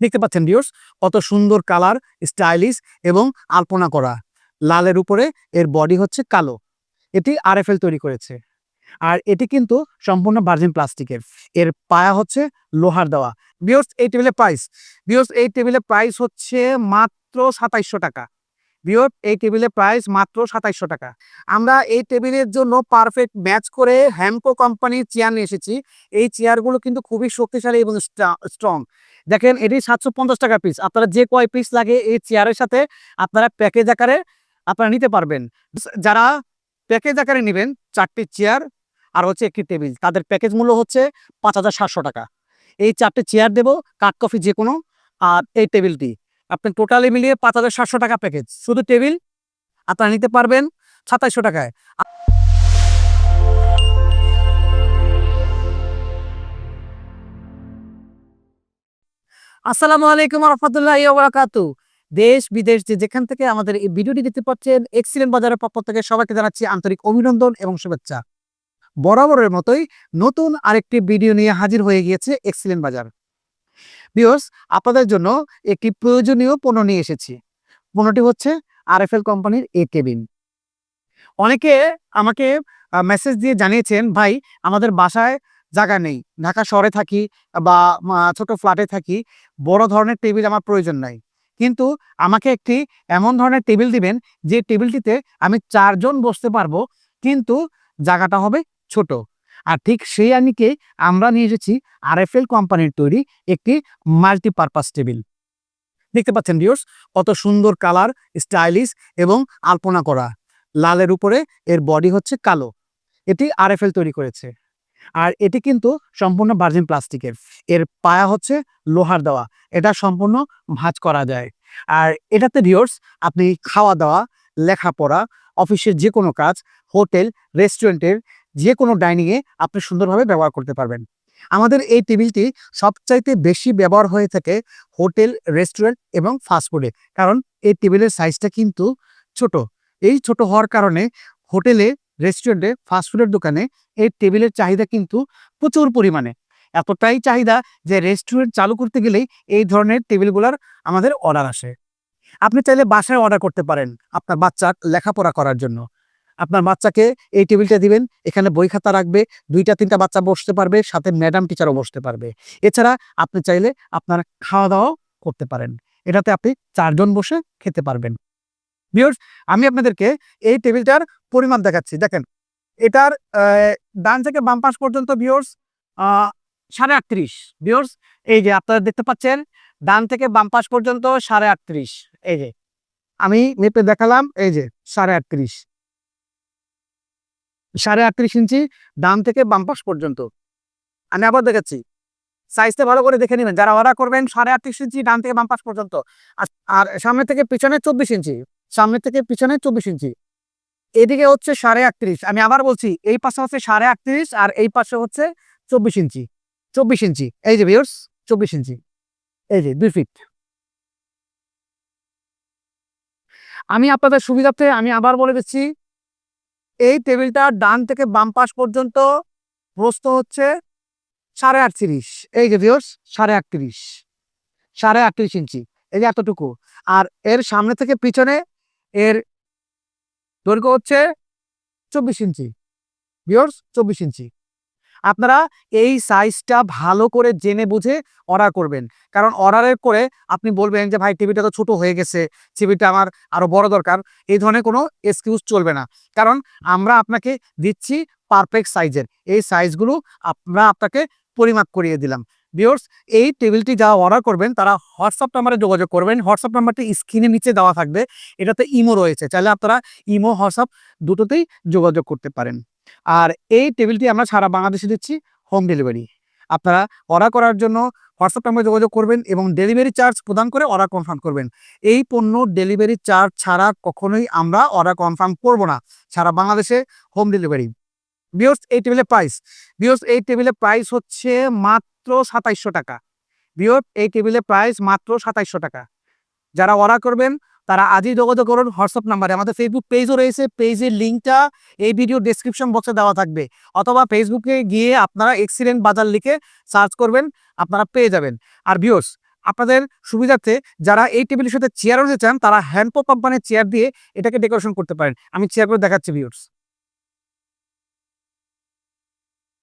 দেখতে পাচ্ছেন ভিউর্স কত সুন্দর কালার স্টাইলিশ এবং আলপনা করা। লালের উপরে এর বডি হচ্ছে কালো। এটি আরএফএল তৈরি করেছে। আর এটি কিন্তু সম্পূর্ণ ভার্জিন প্লাস্টিকের এর। পায়া হচ্ছে লোহার দেওয়া। বিয়স এই টেবিলের প্রাইস বিয়স এই টেবিলের প্রাইস হচ্ছে মাত্র সাতাইশশো টাকা। বিয়স এই টেবিলের প্রাইস মাত্র সাতাইশশো টাকা। আমরা এই টেবিলের জন্য পারফেক্ট ম্যাচ করে হ্যামকো কোম্পানির চেয়ার নিয়ে এসেছি। এই চেয়ারগুলো কিন্তু খুবই শক্তিশালী এবং স্ট্রং দেখেন এটি সাতশো পঞ্চাশ টাকা পিস আপনারা যে কয় পিস লাগে এই চেয়ারের সাথে আপনারা প্যাকেজ আকারে আপনারা নিতে পারবেন। যারা প্যাকেজ আকারে নেবেন, চারটি চেয়ার আর হচ্ছে একটি টেবিল তাদের প্যাকেজ মূল্য হচ্ছে পাঁচ হাজার সাতশো টাকা। এই চারটে চেয়ার দেবো, কাঠ, কফি যে কোনো আর এই টেবিলটি আপনি টোটালি মিলিয়ে পাঁচ হাজার সাতশো টাকা প্যাকেজ শুধু টেবিল আপনারা নিতে পারবেন সাতাইশশো টাকায়। আসসালামু আলাইকুম রহমতুল্লাহ বারাকাতু। দেশ, বিদেশ যে যেখান থেকে আমাদের এই ভিডিওটি দেখতে পাচ্ছেন এক্সিলেন্ট বাজারের পক্ষ থেকে সবাইকে জানাচ্ছি আন্তরিক অভিনন্দন এবং শুভেচ্ছা। বরাবরের মতোই নতুন আরেকটি ভিডিও নিয়ে হাজির হয়ে গিয়েছে এক্সিলেন্ট বাজার বিয়স আপনাদের জন্য একটি প্রয়োজনীয় পণ্য নিয়ে এসেছি। পণ্যটি হচ্ছে আরএফএল কোম্পানির এ কেবিন অনেকে আমাকে মেসেজ দিয়ে জানিয়েছেন, ভাই, আমাদের বাসায় জায়গা নেই। ঢাকা শহরে থাকি বা ছোট ফ্ল্যাটে থাকি, বড় ধরনের টেবিল আমার প্রয়োজন নাই। কিন্তু আমাকে একটি এমন ধরনের টেবিল দিবেন যে টেবিলটিতে আমি চারজন বসতে পারব, কিন্তু জায়গাটা হবে ছোট। আর ঠিক সেই আনিকে আমরা নিয়ে এসেছি আরএফএল কোম্পানির তৈরি একটি মাল্টিপারপাস টেবিল দেখতে পাচ্ছেন ভিউর্স কত সুন্দর কালার স্টাইলিশ এবং আলপনা করা। লালের উপরে এর বডি হচ্ছে কালো। এটি আরএফএল তৈরি করেছে। আর এটি কিন্তু সম্পূর্ণ ভার্জিন প্লাস্টিকের এর। পায়া হচ্ছে লোহার দেওয়া। এটা সম্পূর্ণ ভাঁজ করা যায়। আর এটাতে ভিউর্স আপনি খাওয়া দাওয়া, লেখাপড়া, অফিসের যে কোনো কাজ, হোটেল রেস্টুরেন্টের যে কোনো ডাইনিংয়ে আপনি সুন্দরভাবে ব্যবহার করতে পারবেন। আমাদের এই টেবিলটি সবচাইতে বেশি ব্যবহার হয়ে থাকে হোটেল রেস্টুরেন্ট এবং ফাস্টফুডে কারণ এই টেবিলের সাইজটা কিন্তু ছোট। এই ছোট হওয়ার কারণে হোটেলে রেস্টুরেন্টে ফাস্টফুডের দোকানে এই টেবিলের চাহিদা কিন্তু প্রচুর পরিমাণে। এতটাই চাহিদা যে রেস্টুরেন্ট চালু করতে গেলেই এই ধরনের টেবিলগুলোর আমাদের অর্ডার আসে। আপনি চাইলে বাসায় অর্ডার করতে পারেন আপনার বাচ্চা লেখাপড়া করার জন্য। আপনার বাচ্চাকে এই টেবিলটা দিবেন, এখানে বই খাতা রাখবে, দুইটা তিনটা বাচ্চা বসতে পারবে, সাথে ম্যাডাম টিচারও বসতে পারবে। এছাড়া আপনি চাইলে আপনার খাওয়া দাওয়াও করতে পারেন। এটাতে আপনি চারজন বসে খেতে পারবেন। ভিউর্স আমি আপনাদেরকে এই টেবিলটার পরিমাপ দেখাচ্ছি। দেখেন, এটার ডান থেকে বাম পাশ পর্যন্ত ভিউর্স সাড়ে আটত্রিশ। ভিউর্স এই যে আপনারা দেখতে পাচ্ছেন, ডান থেকে বাম পাশ পর্যন্ত সাড়ে আটত্রিশ। এই যে, আমি মেপে দেখালাম, এই যে সাড়ে আটত্রিশ। সাড়ে আটত্রিশ ইঞ্চি ডান থেকে বাম পাশ পর্যন্ত। আমি আবার দেখাচ্ছি। সাইজটা ভালো করে দেখে নেবেন। যারা অর্ডার করবেন, সাড়ে আটত্রিশ ইঞ্চি ডান থেকে বাম পাশ পর্যন্ত। আর সামনে থেকে পিছনে চব্বিশ ইঞ্চি। সামনে থেকে পিছনে চব্বিশ ইঞ্চি। এদিকে হচ্ছে সাড়ে আটত্রিশ। আমি আবার বলছি, এই পাশে হচ্ছে সাড়ে আটত্রিশ আর এই পাশে হচ্ছে চব্বিশ ইঞ্চি। চব্বিশ ইঞ্চি। এই যে ভিউর্স চব্বিশ ইঞ্চি। এই যে, দুই ফিট আমি আপনাদের সুবিধার্থে আমি আবার বলে দিচ্ছি, এই টেবিলটা ডান থেকে বাম পাশ পর্যন্ত প্রস্থ হচ্ছে সাড়ে আটত্রিশ। এই যে ভিউর্স সাড়ে আটত্রিশ। সাড়ে আটত্রিশ ইঞ্চি। এই যে এতটুকু। আর এর সামনে থেকে পিছনে এর দৈর্ঘ্য হচ্ছে চব্বিশ ইঞ্চি। ভিউর্স চব্বিশ ইঞ্চি। আপনারা এই সাইজটা ভালো করে জেনে বুঝে অর্ডার করবেন। কারণ অর্ডারের করে আপনি বলবেন যে, ভাই টিভিটা তো ছোট হয়ে গেছে। টিভিটা আমার আরও বড় দরকার। এই ধরনের কোনো এক্সকিউজ চলবে না। কারণ আমরা আপনাকে দিচ্ছি পারফেক্ট সাইজের এই সাইজগুলো আমরা আপনাকে পরিমাপ করিয়ে দিলাম। ভিউর্স এই টেবিলটি যারা অর্ডার করবেন, তারা হোয়াটসঅ্যাপ নাম্বারে যোগাযোগ করবেন। হোয়াটসঅ্যাপ নাম্বারটি স্ক্রিনের নিচে দেওয়া থাকবে। এটাতে ইমো রয়েছে। চাইলে আপনারা ইমো হোয়াটসঅ্যাপ দুটোতেই যোগাযোগ করতে পারেন। আর এই টেবিলটি আমরা সারা বাংলাদেশে দিচ্ছি হোম ডেলিভারি আপনারা অর্ডার করার জন্য হোয়াটসঅ্যাপ নাম্বারে যোগাযোগ করবেন এবং ডেলিভারি চার্জ প্রদান করে অর্ডার কনফার্ম করবেন। এই পণ্য ডেলিভারি চার্জ ছাড়া কখনোই আমরা অর্ডার কনফার্ম করব না। সারা বাংলাদেশে হোম ডেলিভারি বিয়স এই টেবিলের প্রাইস বিয়স এই টেবিলের প্রাইস হচ্ছে মাত্র সাতাইশশো টাকা। বিয়স এই টেবিলের প্রাইস মাত্র সাতাইশশো টাকা। যারা অর্ডার করবেন, তারা আজই যোগাযোগ করুন হোয়াটসঅ্যাপ নাম্বারে। আমাদের ফেসবুক পেজও রয়েছে। পেজের লিঙ্কটা এই ভিডিও ডেসক্রিপশন বক্সে দেওয়া থাকবে। অথবা ফেসবুকে গিয়ে আপনারা এক্সিডেন্ট বাজার লিখে সার্চ করবেন, আপনারা পেয়ে যাবেন। আর ভিউস আপনাদের সুবিধার্থে যারা এই টেবিলের সাথে চেয়ারও নিতে চান, তারা হ্যান্ডপো কোম্পানির চেয়ার দিয়ে এটাকে ডেকোরেশন করতে পারেন। আমি চেয়ারগুলো দেখাচ্ছি ভিউর্স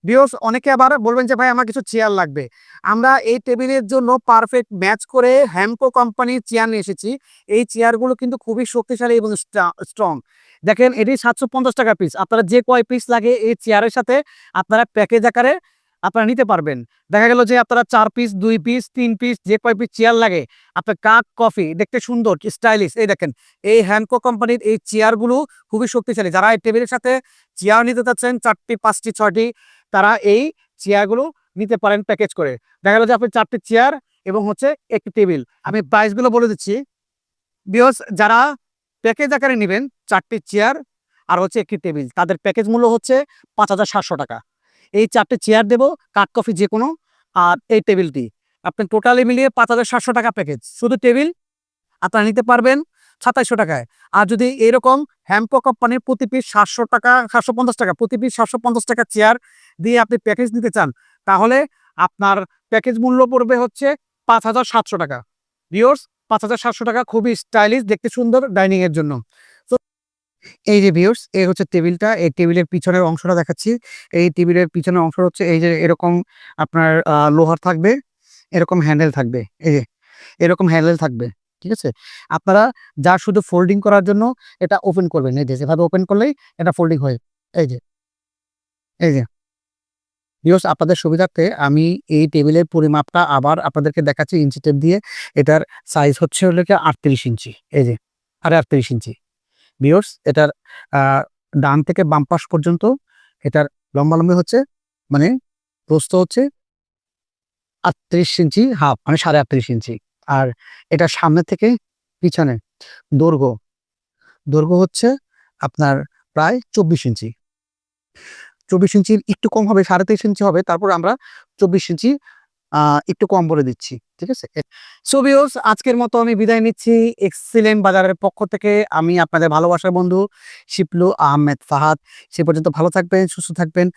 ভিউর্স অনেকে আবার বলবেন যে, ভাই, আমার কিছু চেয়ার লাগবে। আমরা এই টেবিলের জন্য পারফেক্ট ম্যাচ করে হ্যাম্পো কোম্পানির চেয়ার নিয়ে এসেছি। এই চেয়ারগুলো কিন্তু খুবই শক্তিশালী এবং স্ট্রং দেখেন, এটি সাতশো পঞ্চাশ টাকা পিস আপনারা যে কয় পিস লাগে এই চেয়ারের সাথে আপনারা প্যাকেজ আকারে আপনারা নিতে পারবেন। দেখা গেল যে, আপনারা চার পিস দুই পিস তিন পিস যে কয় পিস চেয়ার লাগে, আপনার কাক কফি দেখতে সুন্দর স্টাইলিশ এই দেখেন, এই হ্যান্ডকো কোম্পানির এই চেয়ারগুলো খুবই শক্তিশালী। যারা এই টেবিলের সাথে চেয়ার নিতে চাচ্ছেন, চারটি, পাঁচটি, ছয়টি তারা এই চেয়ারগুলো নিতে পারেন প্যাকেজ করে। দেখা গেল যে আপনি চারটি চেয়ার এবং হচ্ছে একটি টেবিল। আমি প্রাইসগুলো বলে দিচ্ছি। বিকজ যারা প্যাকেজ আকারে নেবেন চারটি চেয়ার আর হচ্ছে একটি টেবিল, তাদের প্যাকেজ মূল্য হচ্ছে পাঁচ হাজার সাতশো টাকা। এই চারটে চেয়ার দেবো, কাঠ, কফি যে কোনো আর এই টেবিলটি। আপনি টোটালি মিলিয়ে পাঁচ হাজার সাতশো টাকা প্যাকেজ। শুধু টেবিল আপনারা নিতে পারবেন। সাতাইশশো টাকায়। আর যদি এরকম হ্যাম্পো কোম্পানির প্রতি পিস সাতশো টাকা, সাতশো পঞ্চাশ টাকা, প্রতি পিস সাতশো পঞ্চাশ টাকা চেয়ার দিয়ে আপনি প্যাকেজ নিতে চান, তাহলে আপনার প্যাকেজ মূল্য পড়বে হচ্ছে পাঁচ হাজার সাতশো টাকা। ভিওর্স পাঁচ হাজার সাতশো টাকা খুবই স্টাইলিশ দেখতে সুন্দর ডাইনিং এর জন্য। তো এই যে ভিওর্স এই হচ্ছে টেবিলটা, এই টেবিলের পিছনের অংশটা দেখাচ্ছি। এই টেবিলের পিছনের অংশ হচ্ছে এই যে এরকম আপনার লোহার থাকবে, এরকম হ্যান্ডেল থাকবে, এই যে, এরকম হ্যান্ডেল থাকবে। ঠিক আছে? আপনারা যা শুধু ফোল্ডিং করার জন্য এটা ওপেন করবেন। এই যে, যেভাবে ওপেন করলেই এটা ফোল্ডিং হয় এই যে। এই যে। ভিউস আপনাদের সুবিধার্থে আমি এই টেবিলের পরিমাপটা আবার আপনাদেরকে দেখাচ্ছি ইঞ্চি টেপ দিয়ে। এটার সাইজ হচ্ছে হলো কি আটত্রিশ ইঞ্চি। এই যে আরে আটত্রিশ ইঞ্চি। ভিউস এটার ডান থেকে বাম পাশ পর্যন্ত এটার লম্বা লম্বালম্বি হচ্ছে মানে প্রস্থ হচ্ছে আটত্রিশ ইঞ্চি, হাফ মানে সাড়ে আটত্রিশ ইঞ্চি। আর এটা সামনে থেকে পিছনে দৈর্ঘ্য। দৈর্ঘ্য হচ্ছে আপনার প্রায় চব্বিশ ইঞ্চি। চব্বিশ ইঞ্চির একটু কম হবে, সাড়ে তেইশ ইঞ্চি হবে, তারপর আমরা চব্বিশ ইঞ্চি একটু কম বলে দিচ্ছি, ঠিক আছে? সোবিওস আজকের মতো আমি বিদায় নিচ্ছি। এক্সিলেন্ট বাজারের পক্ষ থেকে আমি আপনাদের ভালোবাসার বন্ধু শিপলু আহমেদ ফাহাদ। সে পর্যন্ত ভালো থাকবেন, সুস্থ থাকবেন।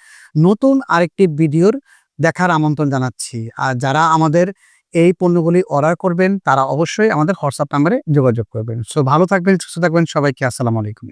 নতুন আরেকটি ভিডিওর দেখার আমন্ত্রণ জানাচ্ছি। আর যারা আমাদের এই পণ্যগুলি অর্ডার করবেন, তারা অবশ্যই আমাদের হোয়াটসঅ্যাপ নাম্বারে যোগাযোগ করবেন। সো ভালো থাকবেন, সুস্থ থাকবেন, সবাইকে আসসালামু আলাইকুম।